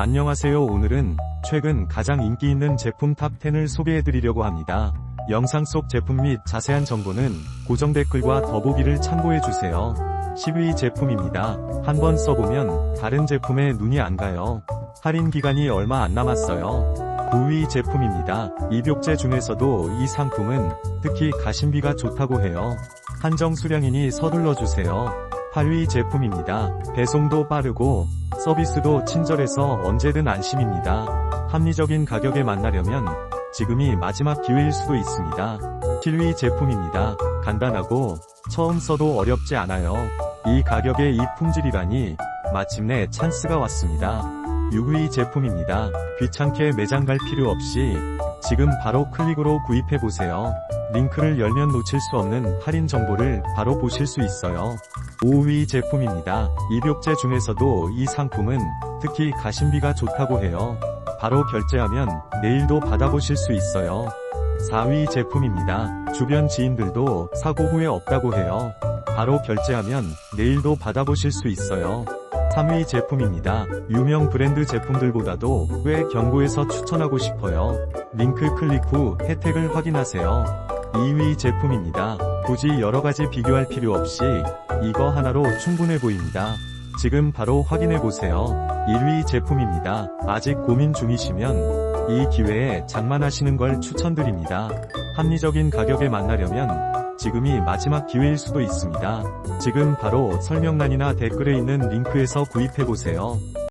안녕하세요 오늘은 최근 가장 인기 있는 제품 탑10을 소개해드리려고 합니다. 영상 속 제품 및 자세한 정보는 고정 댓글과 더보기를 참고해주세요. 10위 제품입니다. 한번 써보면 다른 제품에 눈이 안 가요. 할인 기간이 얼마 안 남았어요. 9위 제품입니다. 입욕제 중에서도 이 상품은 특히 가심비가 좋다고 해요. 한정 수량이니 서둘러 주세요. 8위 제품입니다. 배송도 빠르고 서비스도 친절해서 언제든 안심입니다. 합리적인 가격에 만나려면 지금이 마지막 기회일 수도 있습니다. 7위 제품입니다. 간단하고 처음 써도 어렵지 않아요. 이 가격에 이 품질이라니 마침내 찬스가 왔습니다. 6위 제품입니다. 귀찮게 매장 갈 필요 없이 지금 바로 클릭으로 구입해보세요. 링크를 열면 놓칠 수 없는 할인 정보를 바로 보실 수 있어요. 5위 제품입니다. 입욕제 중에서도 이 상품은 특히 가심비가 좋다고 해요. 바로 결제하면 내일도 받아보실 수 있어요. 4위 제품입니다. 주변 지인들도 사고 후에 없다고 해요. 바로 결제하면 내일도 받아보실 수 있어요. 3위 제품입니다. 유명 브랜드 제품들보다도 꽤 경고해서 추천하고 싶어요. 링크 클릭 후 혜택을 확인하세요. 2위 제품입니다. 굳이 여러가지 비교할 필요 없이 이거 하나로 충분해 보입니다. 지금 바로 확인해보세요. 1위 제품입니다. 아직 고민 중이시면 이 기회에 장만하시는 걸 추천드립니다. 합리적인 가격에 만나려면 지금이 마지막 기회일 수도 있습니다. 지금 바로 설명란이나 댓글에 있는 링크에서 구입해보세요.